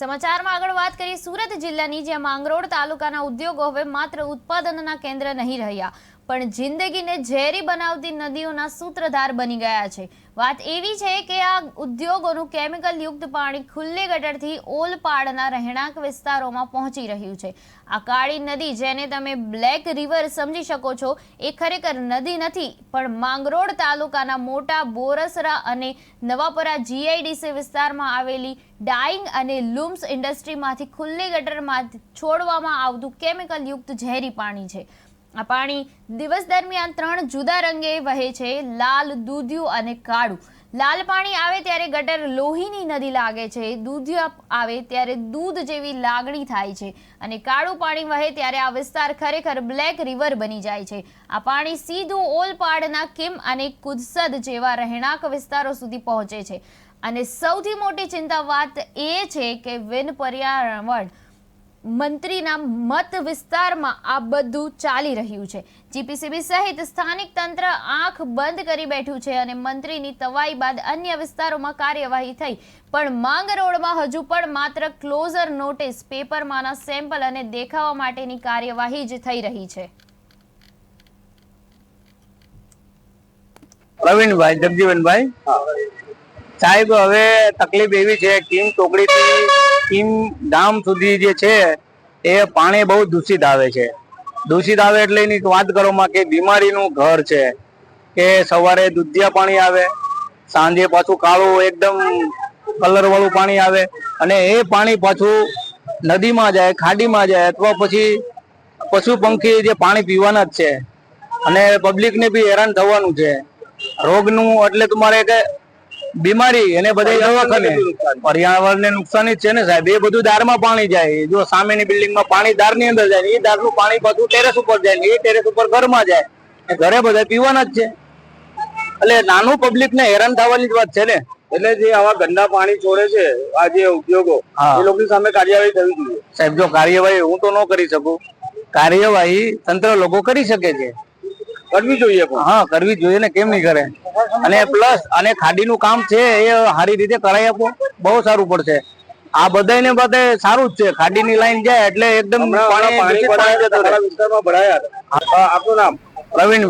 સમાચારમાં આગળ વાત કરીએ સુરત જિલ્લાની જે માંગરોળ તાલુકાના ઉદ્યોગો હવે માત્ર ઉત્પાદનના કેન્દ્ર નહીં રહ્યા. પણ જિંદગીને ઝેરી બનાવતી નદીઓના સૂત્રધાર બની ગયા છે. વાત એવી છે કે આ ઉદ્યોગોનું કેમિકલ યુક્ત પાણી ખુલ્લી ગટરથી ઓલપાડના રહેણાંક વિસ્તારોમાં પહોંચી રહ્યું છે. આ કાળી નદી, જેને તમે બ્લેક રિવર સમજી શકો છો, એ ખરેખર નદી નથી, પણ માંગરોળ તાલુકાના મોટા બોરસરા અને નવાપરા જીઆઈડીસી વિસ્તારમાં આવેલી ડાઈંગ અને લૂમ્સ ઇન્ડસ્ટ્રીમાંથી ખુલ્લી ગટરમાં છોડવામાં આવતું કેમિકલ યુક્ત ઝેરી પાણી છે. આ પાણી દિવસ દરમિયાન ત્રણ જુદા રંગે વહે છે. લાલ, દૂધિયું અને કાળું. લાલ પાણી આવે ત્યારે ગટર લોહીની નદી લાગે છે. દૂધિયું આવે ત્યારે દૂધ જેવી લાગણી થાય છે અને કાળું પાણી વહે ત્યારે આ વિસ્તાર ખરેખર બ્લેક રિવર બની જાય છે. આ પાણી સીધું ઓલપાડના કિમ અને કુદસદ જેવા રહેણાંક વિસ્તારો સુધી પહોંચે છે. અને સૌથી મોટી ચિંતા વાત એ છે કે વિન પર્યાવરણ મંત્રીના મત વિસ્તારમાં આ બધું ચાલી રહ્યું છે. જીપીસીબી સહિત સ્થાનિક તંત્ર આંખ બંધ કરી બેઠું છે અને મંત્રીની તવાઈ બાદ અન્ય વિસ્તારોમાં કાર્યવાહી થઈ. પણ માંગ રોડમાં હજુ પણ માત્ર ક્લોઝર નોટિસ, પેપરમાંના સેમ્પલ અને દેખાવા માટેની કાર્યવાહી જ થઈ રહી છે. પ્રવીણભાઈ, જગજીવનભાઈ? સાહેબ, હવે તકલીફ એવી છે કિંગ ચોકડીથી ધામ સુધી જે છે, એ પાણી બહુ દૂષિત આવે છે. દૂષિત આવે એટલે એની વાત કરવામાં કે બીમારીનું ઘર છે, કે સવારે દૂધિયા પાણી આવે, સાંજે પાછું કાળું એકદમ કલરવાળું પાણી આવે અને એ પાણી પાછું નદીમાં જાય, ખાડીમાં જાય અથવા પછી પશુ પંખી જે પાણી પીવાના જ છે. અને પબ્લિકને બી હેરાન થવાનું છે. રોગનું એટલે તમારે કે બીમારી એને બધા દવાખાને. પર્યાવરણને નુકસાન જ છે ને સાહેબ. એ બધું દારમાં પાણી જાય. જો સામેની બિલ્ડિંગમાં પાણી દારની અંદર જાય એ દારનું પાણી પાછું ટેરેસ ઉપર જાય ને એ ટેરેસ ઉપર ઘરમાં જાય. ઘરે બધા પીવાના જ છે. એટલે નાનું પબ્લિક ને હેરાન થવાની જ વાત છે ને. એટલે જે આવા ગંદા પાણી છોડે છે આ જે ઉદ્યોગો. એ લોકો સામે કાર્યવાહી થવી જોઈએ. સાહેબ જો કાર્યવાહી હું તો ન કરી શકું કાર્યવાહી તંત્ર લોકો કરી શકે છે. કરવી જોઈએ હા કરવી જોઈએ ને કેમ નહીં કરે? અને પ્લસ અને ખાડીનું કામ છે એ સારી રીતે કરાવી આપો બહુ સારું પડશે. આ બધાને બધે સારું જ છે ખાડીની લાઈન જાય એટલે એકદમ પાણી ભરાયા આપનું નામ? પ્રવીણ